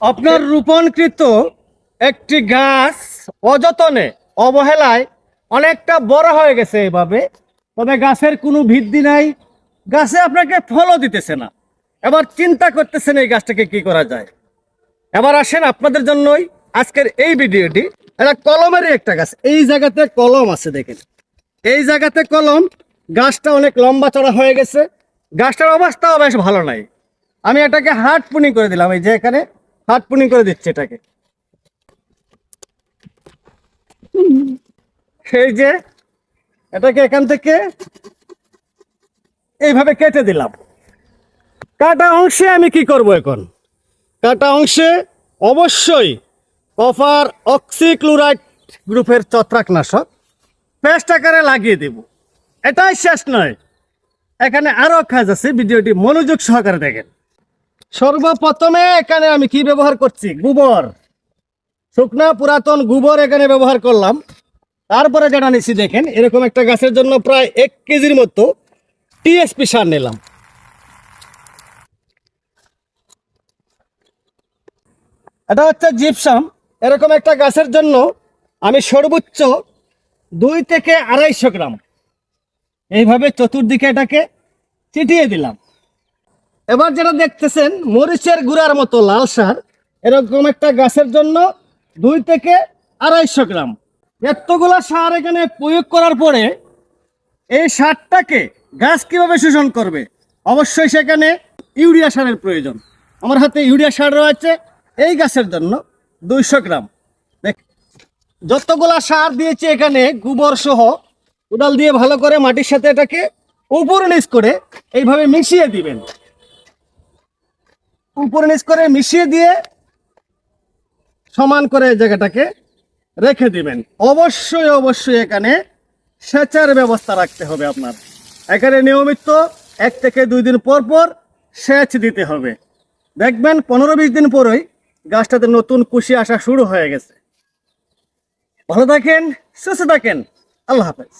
আপনার রোপণকৃত একটি গাছ অযতনে, অবহেলায় অনেকটা বড় হয়ে গেছে এভাবে। তবে গাছের কোনো ভিত্তি নাই। গাছে আপনাকে ফলও দিতেছে না। এবার চিন্তা করতেছেন এই গাছটাকে কি করা যায়। এবার আসেন আপনাদের জন্যই আজকের এই ভিডিওটি। এটা কলমেরই একটা গাছ। এই জায়গাতে কলম আছে দেখেন। এই জায়গাতে কলম। গাছটা অনেক লম্বা চড়া হয়ে গেছে। গাছটার অবস্থাও বেশ ভালো নাই। আমি এটাকে হার্ট পুনিং করে দিলাম। এই যে এখানে পুনিং করে দিচ্ছি এটাকে। সেই যে এটাকে এখান থেকে এইভাবে কেটে দিলাম। কাটা অংশে আমি কি করব এখন? কাটা অংশে অবশ্যই কপার অক্সিক্লোরাইড গ্রুপের ছত্রাকনাশক পেস্ট আকারে লাগিয়ে দেব। এটাই শেষ নয়। এখানে আরও কাজ আছে, ভিডিওটি মনোযোগ সহকারে দেখেন। সর্বপ্রথমে এখানে আমি কি ব্যবহার করছি? গোবর। শুকনা পুরাতন গোবর এখানে ব্যবহার করলাম। তারপরে যেটা নিচ্ছি দেখেন, এরকম একটা গাছের জন্য প্রায় এক কেজির মতো টিএসপি সার নিলাম। এটা হচ্ছে জিপসাম। এরকম একটা গাছের জন্য আমি সর্বোচ্চ দুই থেকে আড়াইশো গ্রাম। এইভাবে চতুর্দিকে এটাকে চিটিয়ে দিলাম। এবার যেটা দেখতেছেন, মরিচের গুঁড়ার মতো লাল সার, এরকম একটা গাছের জন্য দুই থেকে আড়াইশো গ্রাম। এতগুলা সার এখানে প্রয়োগ করার পরে এই সারটাকে গাছ কীভাবে শোষণ করবে? অবশ্যই সেখানে ইউরিয়া সারের প্রয়োজন। আমার হাতে ইউরিয়া সার রয়েছে, এই গাছের জন্য দুইশো গ্রাম। দেখ, যতগুলা সার দিয়েছে এখানে, গোবর সহ, কোদাল দিয়ে ভালো করে মাটির সাথে এটাকে উপর নিচ করে এইভাবে মিশিয়ে দিবেন। উপর নিচ করে মিশিয়ে দিয়ে সমান করে জায়গাটাকে রেখে দিবেন। অবশ্যই অবশ্যই এখানে সেচার ব্যবস্থা রাখতে হবে আপনার। এখানে নিয়মিত এক থেকে দুই দিন পর পর সেচ দিতে হবে। দেখবেন পনেরো বিশ দিন পরই গাছটাতে নতুন কুশি আসা শুরু হয়ে গেছে। ভালো থাকেন, সুস্থ থাকেন। আল্লাহ হাফেজ।